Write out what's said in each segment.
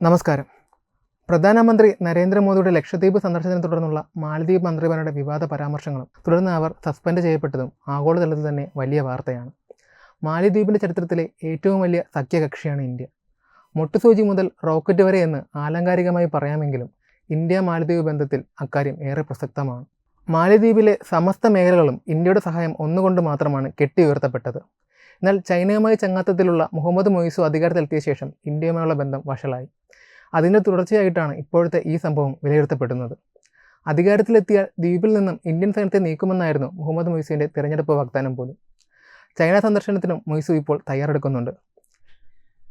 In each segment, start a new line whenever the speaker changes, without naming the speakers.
നമസ്കാരം. പ്രധാനമന്ത്രി നരേന്ദ്രമോദിയുടെ ലക്ഷദ്വീപ് സന്ദർശനത്തെ തുടർന്നുള്ള മാലദ്വീപ് മന്ത്രിമാരുടെ വിവാദ പരാമർശങ്ങളും തുടർന്ന് അവർ സസ്പെൻഡ് ചെയ്യപ്പെട്ടതും ആഗോളതലത്തിൽ തന്നെ വലിയ വാർത്തയാണ്. മാലിദ്വീപിന്റെ ചരിത്രത്തിലെ ഏറ്റവും വലിയ സഖ്യകക്ഷിയാണ് ഇന്ത്യ. മൊട്ടുസൂചി മുതൽ റോക്കറ്റ് വരെ എന്ന് ആലങ്കാരികമായി പറയാമെങ്കിലും ഇന്ത്യ മാലദ്വീപ് ബന്ധത്തിൽ അക്കാര്യം ഏറെ പ്രസക്തമാണ്. മാലദ്വീപിലെ സമസ്ത മേഖലകളും ഇന്ത്യയുടെ സഹായം ഒന്നുകൊണ്ട് മാത്രമാണ് കെട്ടിയുയർത്തപ്പെട്ടത്. എന്നാൽ ചൈനയുമായി ചങ്ങാത്തത്തിലുള്ള മുഹമ്മദ് മൊയ്സു അധികാരത്തിലെത്തിയ ശേഷം ഇന്ത്യയുമായുള്ള ബന്ധം വഷളായി. അതിന്റെ തുടർച്ചയായിട്ടാണ് ഇപ്പോഴത്തെ ഈ സംഭവം വിലയിരുത്തപ്പെടുന്നത്. അധികാരത്തിലെത്തിയ ദ്വീപിൽ നിന്നും ഇന്ത്യൻ സൈന്യത്തെ നീക്കുമെന്നായിരുന്നു മുഹമ്മദ് മൊയ്സുവിന്റെ തിരഞ്ഞെടുപ്പ് വാഗ്ദാനം പോലും. ചൈന സന്ദർശനത്തിനും മൊയ്സു ഇപ്പോൾ തയ്യാറെടുക്കുന്നുണ്ട്.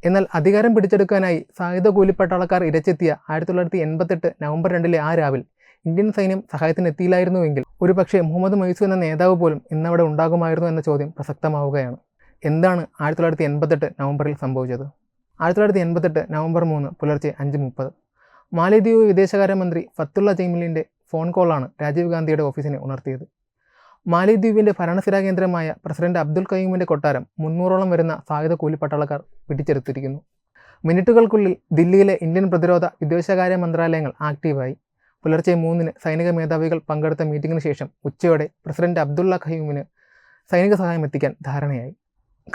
എന്നാൽ അധികാരം പിടിച്ചെടുക്കാനായി സായുധ കൂലിപ്പട്ടാളക്കാർ ഇരച്ചെത്തിയ ആയിരത്തി തൊള്ളായിരത്തി എൺപത്തെട്ട് നവംബർ രണ്ടിലെ ആ രാവിൽ ഇന്ത്യൻ സൈന്യം സഹായത്തിന് എത്തിയില്ലായിരുന്നുവെങ്കിൽ ഒരുപക്ഷെ മുഹമ്മദ് മൊയ്സു എന്ന നേതാവ് പോലും ഇന്നവിടെ ഉണ്ടാകുമായിരുന്നു എന്ന ചോദ്യം പ്രസക്തമാവുകയാണ്. എന്താണ് ആയിരത്തി തൊള്ളായിരത്തി എൺപത്തെട്ട് നവംബറിൽ സംഭവിച്ചത്? ആയിരത്തി തൊള്ളായിരത്തി എൺപത്തെട്ട് നവംബർ മൂന്ന് പുലർച്ചെ അഞ്ച് മുപ്പത്. മാലിദ്വീപ് വിദേശകാര്യമന്ത്രി ഫത്തുള്ള ജൈമിലിന്റെ ഫോൺ കോളാണ് രാജീവ് ഗാന്ധിയുടെ ഓഫീസിനെ ഉണർത്തിയത്. മാലിദ്വീപിന്റെ ഭരണസിരാ കേന്ദ്രമായ പ്രസിഡന്റ് അബ്ദുൽ കയ്യൂമിന്റെ കൊട്ടാരം മുന്നൂറോളം വരുന്ന സായുധ കൂലിപ്പട്ടാളക്കാർ പിടിച്ചെടുത്തിരിക്കുന്നു. മിനിറ്റുകൾക്കുള്ളിൽ ദില്ലിയിലെ ഇന്ത്യൻ പ്രതിരോധ വിദേശകാര്യ മന്ത്രാലയങ്ങൾ ആക്റ്റീവായി. പുലർച്ചെ മൂന്നിന് സൈനിക മേധാവികൾ പങ്കെടുത്ത മീറ്റിംഗിന് ശേഷം ഉച്ചയോടെ പ്രസിഡന്റ് അബ്ദുള്ള ഖയ്യൂമിന് സൈനിക സഹായം എത്തിക്കാൻ ധാരണയായി.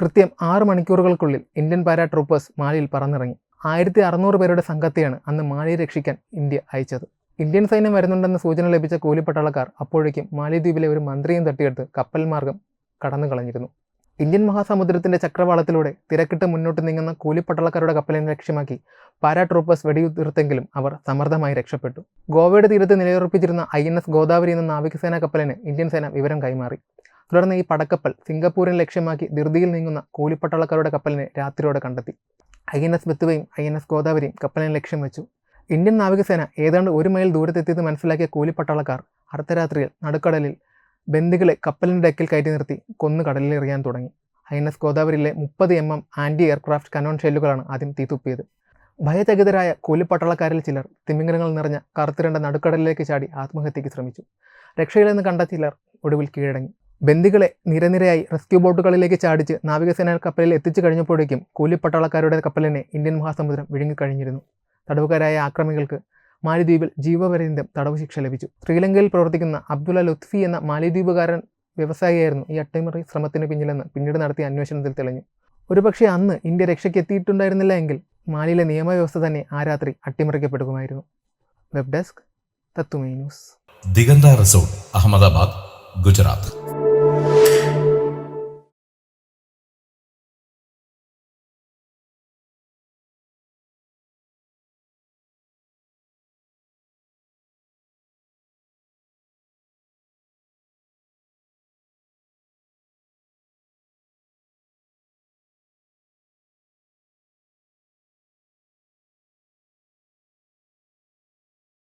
കൃത്യം ആറ് മണിക്കൂറുകൾക്കുള്ളിൽ ഇന്ത്യൻ പാരാ ട്രൂപ്പേഴ്സ് മാലിയിൽ പറന്നിറങ്ങി. ആയിരത്തി അറുന്നൂറ് പേരുടെ സംഘത്തെയാണ് അന്ന് മാലിയെ രക്ഷിക്കാൻ ഇന്ത്യ അയച്ചത്. ഇന്ത്യൻ സൈന്യം വരുന്നുണ്ടെന്ന സൂചന ലഭിച്ച കൂലിപ്പട്ടാളക്കാർ അപ്പോഴേക്കും മാലിദ്വീപിലെ ഒരു മന്ത്രിയും തട്ടിയെടുത്ത് കപ്പൽ മാർഗം കടന്നു കളഞ്ഞിരുന്നു. ഇന്ത്യൻ മഹാസമുദ്രത്തിന്റെ ചക്രവാളത്തിലൂടെ തിരക്കിട്ട് മുന്നോട്ട് നീങ്ങുന്ന കൂലിപ്പട്ടാളക്കാരുടെ കപ്പലിനെ ലക്ഷ്യമാക്കി പാരാ ട്രൂപ്പേഴ്സ് വെടിയുതിർത്തെങ്കിലും അവർ സമർത്ഥമായി രക്ഷപ്പെട്ടു. ഗോവയുടെ തീരത്ത് നിലയുറപ്പിച്ചിരുന്ന ഐ എൻ എസ് ഗോദാവരി എന്ന നാവികസേനാ കപ്പലിന് ഇന്ത്യൻ സേന വിവരം കൈമാറി. തുടർന്ന് ഈ പടക്കപ്പൽ സിംഗപ്പൂരിനെ ലക്ഷ്യമാക്കി ധൃതിയിൽ നീങ്ങുന്ന കൂലിപ്പട്ടാളക്കാരുടെ കപ്പലിനെ രാത്രിയോടെ കണ്ടെത്തി. ഐ എൻ എസ് മെത്തുവയും ഐ എൻ എസ് ഗോദാവരിയും കപ്പലിനെ ലക്ഷ്യം വെച്ചു. ഇന്ത്യൻ നാവികസേന ഏതാണ്ട് ഒരു മൈൽ ദൂരത്തെത്തിയത് മനസ്സിലാക്കിയ കൂലിപ്പട്ടാളക്കാർ അർദ്ധരാത്രിയിൽ നടുക്കടലിൽ ബന്ദികളെ കപ്പലിന്റെ ഡെക്കിൽ കയറ്റി നിർത്തി കൊന്നു കടലിൽ എറിയാൻ തുടങ്ങി. ഐ എൻ എസ് ഗോദാവരിയിലെ മുപ്പത് M M anti aircraft cannon ഷെല്ലുകളാണ് ആദ്യം തീത്തുപ്പിയത്. ഭയചകിതരായ കൂലിപ്പട്ടാളക്കാരിൽ ചിലർ തിമിംഗലങ്ങൾ നിറഞ്ഞ കറുത്തിരണ്ട നടുക്കടലിലേക്ക് ചാടി ആത്മഹത്യയ്ക്ക് ശ്രമിച്ചു. രക്ഷയിലെന്ന് കണ്ട ചിലർ ഒടുവിൽ കീഴടങ്ങി. ബന്ദികളെ നിരനിരയായി റെസ്ക്യൂ ബോട്ടുകളിലേക്ക് ചാടിച്ച് നാവികസേന കപ്പലിൽ എത്തിച്ചു കഴിഞ്ഞപ്പോഴേക്കും കൂലിപ്പട്ടാളക്കാരുടെ കപ്പലിനെ ഇന്ത്യൻ മഹാസമുദ്രം വിഴുങ്ങിക്കഴിഞ്ഞിരുന്നു. തടവുകാരായ ആക്രമികൾക്ക് മാലിദ്വീപിൽ ജീവപര്യന്തം തടവ് ശിക്ഷ ലഭിച്ചു. ശ്രീലങ്കയിൽ പ്രവർത്തിക്കുന്ന അബ്ദുള്ള ലുത്ഫി എന്ന മാലിദ്വീപുകാരൻ വ്യവസായിയായിരുന്നു ഈ അട്ടിമറി ശ്രമത്തിന് പിന്നിലെന്ന് പിന്നീട് നടത്തിയ അന്വേഷണത്തിൽ തെളിഞ്ഞു. ഒരുപക്ഷെ അന്ന് ഇന്ത്യ രക്ഷയ്ക്ക് എത്തിയിട്ടുണ്ടായിരുന്നില്ല എങ്കിൽ മാലിയിലെ നിയമവ്യവസ്ഥ തന്നെ ആ രാത്രി അട്ടിമറിക്കപ്പെടുമായിരുന്നു. വെബ് ഡെസ്ക് തത്തുമേ ന്യൂസ്.
ദിഗന്ത റിസോർട്ട് അഹമ്മദാബാദ് ഗുജറാത്ത്.